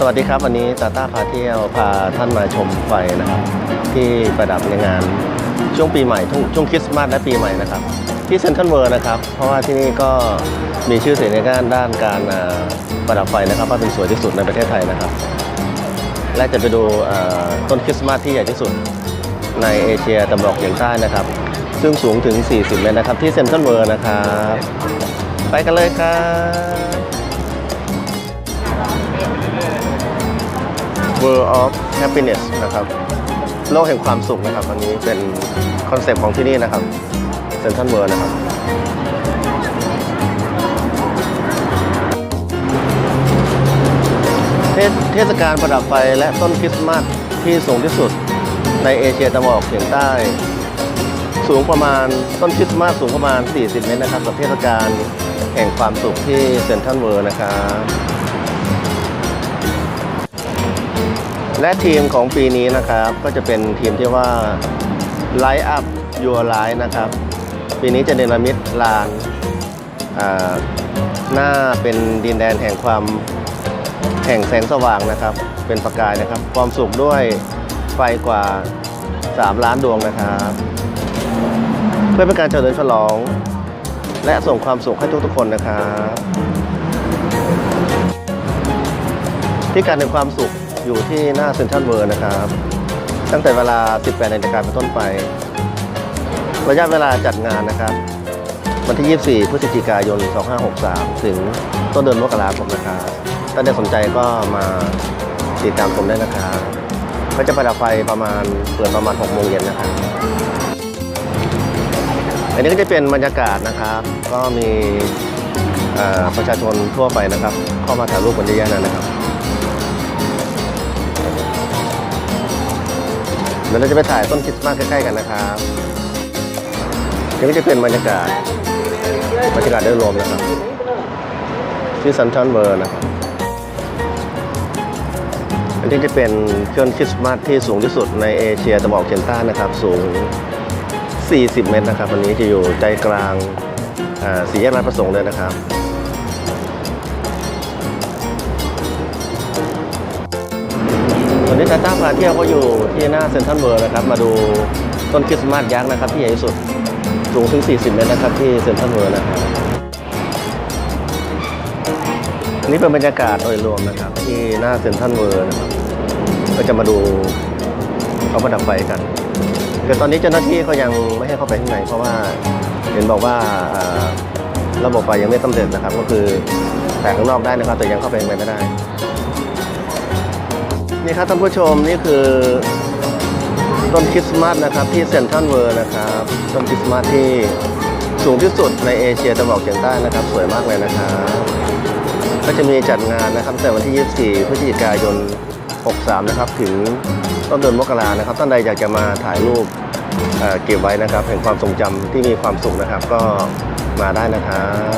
สวัสดีครับ วันนี้ตาต้าพาเที่ยวพาท่านมาชมไฟนะครับ ที่ประดับในงานช่วงปีใหม่ช่วงช่วงคริสต์มาสและปีใหม่นะครับ ที่เซ็นทรัลเวิร์นะครับ เพราะว่าที่นี่ก็มีชื่อเสียงในด้านด้านการประดับไฟนะครับว่าเป็นสวยที่สุดในประเทศไทยนะครับ และจะไปดูต้นคริสต์มาสที่ใหญ่ที่สุดในเอเชียตะวันออกเฉียงใต้นะครับ ซึ่งสูงถึง 40 เมตรนะครับ ที่เซ็นทรัลเวิร์นะครับ ไปกันเลยครับ World of Happiness นะครับ โลกแห่งความสุขนะครับ อันนี้เป็นคอนเซปต์ของที่นี่นะครับเซนทรัลเวิร์นะครับ เทศกาลประดับไฟและต้นคริสต์มาสที่สูงที่สุดในเอเชียตะวันออกเฉียงใต้ สูงประมาณต้นคริสต์มาสสูงประมาณ 40 เมตรนะครับกับเทศกาลแห่งความสุขที่เซนทรัลเวิร์นะครับ และทีมของปีนี้นะครับก็จะเป็นทีมที่ว่า Light Up Your Life นะครับ ปีนี้จะเนรมิตลานหน้าเป็นดินแดนแห่งความแห่งแสงสว่างนะครับ เป็นประกายนะครับ ความสุขด้วยไฟกว่า 3 ล้านดวงนะครับ เพื่อเป็นการเฉลิมฉลอง และส่งความสุขให้ทุกๆคนนะครับ ที่การแห่งความสุข อยู่ที่หน้าเซ็นทรัลเวิร์นะครับ ตั้งแต่เวลา 18นาฬิกาเป็นต้นไป ระยะเวลาจัดงานนะครับ วันที่ 24 พฤศจิกายน 2563 ถึงต้นเดือนมกราคมนะครับถ้าได้สนใจก็มาติดตามชมได้นะครับก็จะประดับไฟประมาณเปิดประมาณ 6 โมงเย็นนะครับอันนี้ก็จะเป็นบรรยากาศนะครับ ก็มีประชาชนทั่วไปนะครับ เข้ามาถ่ายรูปกันเยอะแยะเลยนะครับ เดี๋ยวเราจะไปถ่ายต้นคริสต์มาสใกล้ๆกันนะครับนี่จะเป็นบรรยากาศบรรยากาศโดยรวมนะครับ ที่ซันทันเวอร์นะครับอันนี้จะเป็นเครื่องคริสต์มาสที่สูงที่สุดในเอเชียตะวันออกเฉียงใต้นะครับ สูง 40 เมตรนะครับ อันนี้จะอยู่ใจกลางสี่แยกราชประสงค์เลยนะครับ วันนี้ตาต้าพาเที่ยวก็อยู่ที่หน้าเซ็นทรัลเวิร์นะครับ มาดูต้นคริสต์มาสยักษ์นะครับที่ใหญ่ที่สุดสูงถึง 40 เมตรนะครับที่เซ็นทรัลเวิร์นะครับนนี้เป็นบรรยากาศโดยรวมนะครับ ที่หน้าเซ็นทรัลเวิร์นะครับก็จะมาดูเขาประดับไฟกันแต่ตอนนี้เจ้าหน้าที่เขายังไม่ให้เข้าไปข้างในเพราะว่าเห็นบอกว่าระบบไฟยังไม่สำเร็จนะครับ ก็คือแต่ข้างนอกได้นะครับ แต่ยังเข้าไปข้างในไม่ได้ นี่ครับท่านผู้ชมนี่คือต้นคริสต์มาสนะครับที่เซนทรัลเวิร์นะครับต้นคริสต์มาสที่สูงที่สุดในเอเชียตะวันออกเฉียงใต้นะครับ สวยมากเลยนะครับก็จะมีจัดงานนะครับแต่วันที่ 24 พฤศจิกายน 63 นะครับ ถึงต้นเดือนมกรานะครับท่านใดอยากจะมาถ่ายรูปเเก็บไว้นะครับแห่งความทรงจำที่มีความสุขนะครับ ก็มาได้นะครับ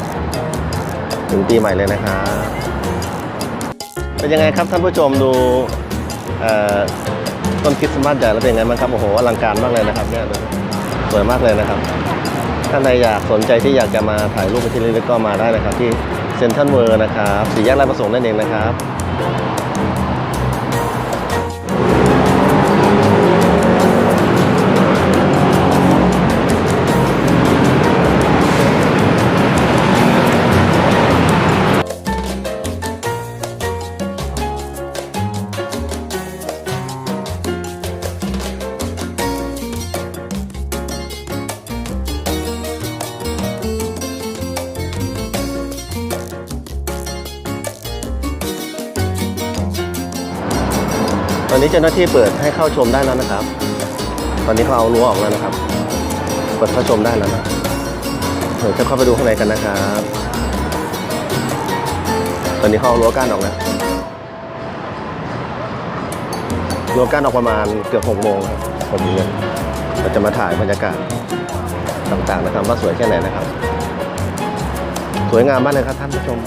ถึงปีใหม่เลยนะครับเป็นยังไงครับท่านผู้ชมดู ต้นคริสต์มาสใหญ่แล้วเป็นไงบ้างครับโอ้โหอลังการมากเลยนะครับเนี่ยสวยมากเลยนะครับท่านใดอยากสนใจที่อยากจะมาถ่ายรูปเป็นที่นี่ก็มาได้นะครับ ที่เซ็นทรัลเวิร์นะครับสี่แยกราชประสงค์นั่นเองนะครับ อนนี้เจ้าหน้าที่เปิดให้เข้าชมได้แล้วนะครับ ตอนนี้เขาเอารั้วออกแล้วนะครับ เปิดเข้าชมได้แล้วนะเดี๋ยวจะเข้าไปดูข้างในกันนะครับ ตอนนี้เขาเอารั้วกั้นออกแล้วรั้วกั้นออกประมาณเกือบหกโมงครับผมเนี่ยเราจะมาถ่ายบรรยากาศต่างๆนะครับ ว่าสวยแค่ไหนนะครับ สวยงามมากเลยครับท่านผู้ชม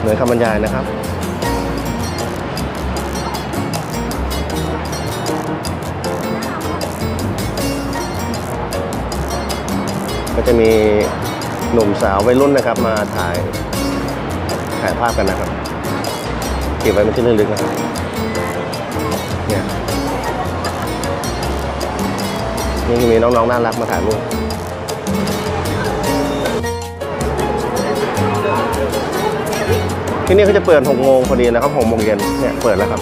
เหนือคำบรรยายนะครับ จะมีหนุ่มสาววัยรุ่นนะครับ มาถ่ายถ่ายภาพกันนะครับ เก็บไว้เป็นที่ระลึกนะครับเนี่ยนี่ก็มีน้องๆน่ารักมาถ่ายรูปที่นี่เขาจะเปิด6โมงพอดีนะครับ6โมงเย็นเนี่ยเปิดแล้วครับ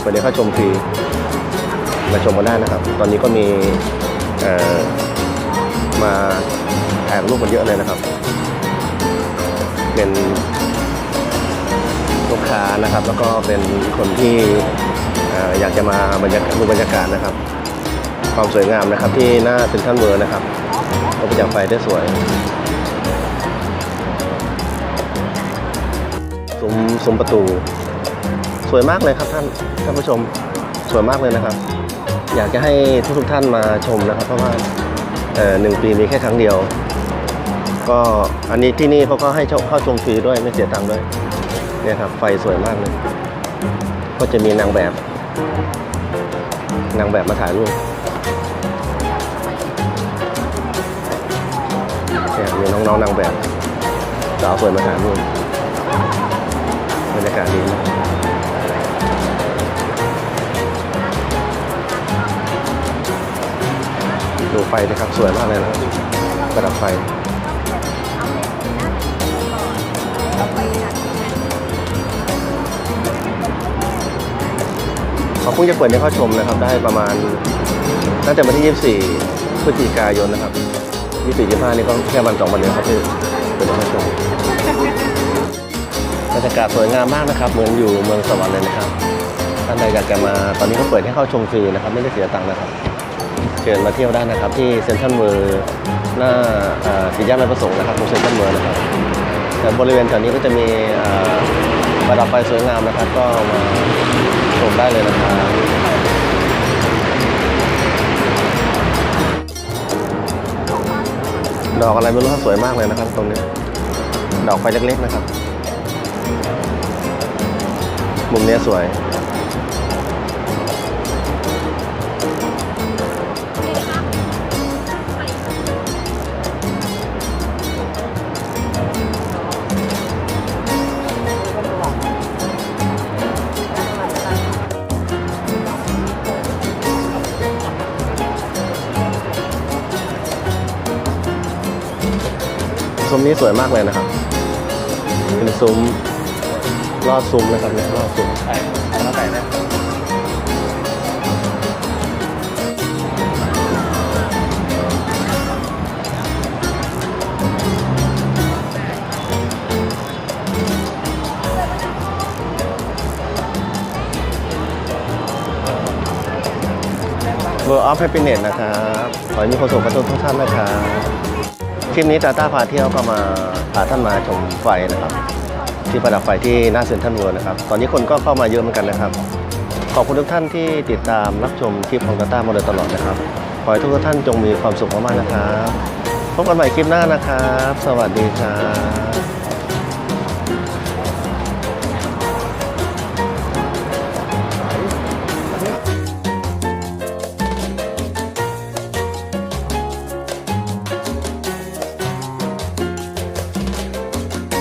เปิดให้เข้าชมฟรีมาชมกันได้นะครับ ตอนนี้ก็มีเอ่อมา ปกันเยอะเลยนะครับ เป็นลูกค้านะครับ แล้วก็เป็นคนที่อยากจะมาบรรยากาศดูบรรยากาศนะครับ ความสวยงามนะครับที่หน้าเซ็นทรัลเวิร์นะครับก็ประจักษ์ไฟได้สวยซุ้มซุ้มประตู สวยมากเลยครับท่านท่านผู้ชมสวยมากเลยนะครับ อยากจะให้ทุกทุกท่านมาชมนะครับ เพราะว่าหนึ่งปีมีแค่ครั้งเดียว ก็อันนี้ที่นี่เขาก็ให้เข้าชมฟรีด้วยไม่เสียตังค์ด้วยเนี่ยครับไฟสวยมากเลย ก็จะมีนางแบบ นางแบบมาถ่ายรูปเนี่ยมีน้องๆนางแบบสาวสวยมาถ่ายรูปบรรยากาศดีมากดูไฟนะครับสวยมากเลยนะครับประดับไฟ เขาเพิ่งจะเปิดให้เข้าชมนะครับ ได้ประมาณตั้งแต่วันที่ 24 พฤศจิกายนนะครับ 24 25นี่ก็แค่วันสองวันเดียวครับที่เปิดให้เข้าชมบรรยากาศสวยงามมากนะครับ เหมือนอยู่เมืองสวรรค์เลยนะครับท่านใดอยากจะมาตอนนี้เขาเปิดให้เข้าชมฟรีนะครับ ไม่ได้เสียตังค์นะครับ เชิญมาเที่ยวได้นะครับ ที่เซ็นทรัลเวิร์หน้าสี่แยกราชประสงค์นะครับตรงเซ็นทรัลเวิร์นะครับแต่บริเวณแถวนี้ก็จะมีประดับไฟสวยงามนะครับ ก็มา ชมได้เลยนะครับดอกอะไรไม่รู้สวยมากเลยนะครับ ตรงนี้ ดอกไฟเล็กๆนะครับ มุมนี้สวย ซุ้มนี้สวยมากเลยนะครับ เป็นซุ้มลอดซุ้มนะครับเนี่ยลอดซุ้มใช่แล้วใส่ได้เวอร์ออฟแฮปปี้เน็ตนะครับ ขอให้มีความสุขกับทุกท่านนะครับ ลิปนี้ตาต้าพาเที่ยวก็มาพาท่านมาชมไฟนะครับ ที่ประดับไฟที่หน้าเซ็นทรัลเวิลด์นะครับ ตอนนี้คนก็เข้ามาเยอะเหมือนกันนะครับ ขอบคุณทุกท่านที่ติดตามรับชมคลิปของตาต้ามาโดยตลอดนะครับ ขอให้ทุกท่านจงมีความสุขมากๆนะครับ พบกันใหม่คลิปหน้านะครับ สวัสดีครับ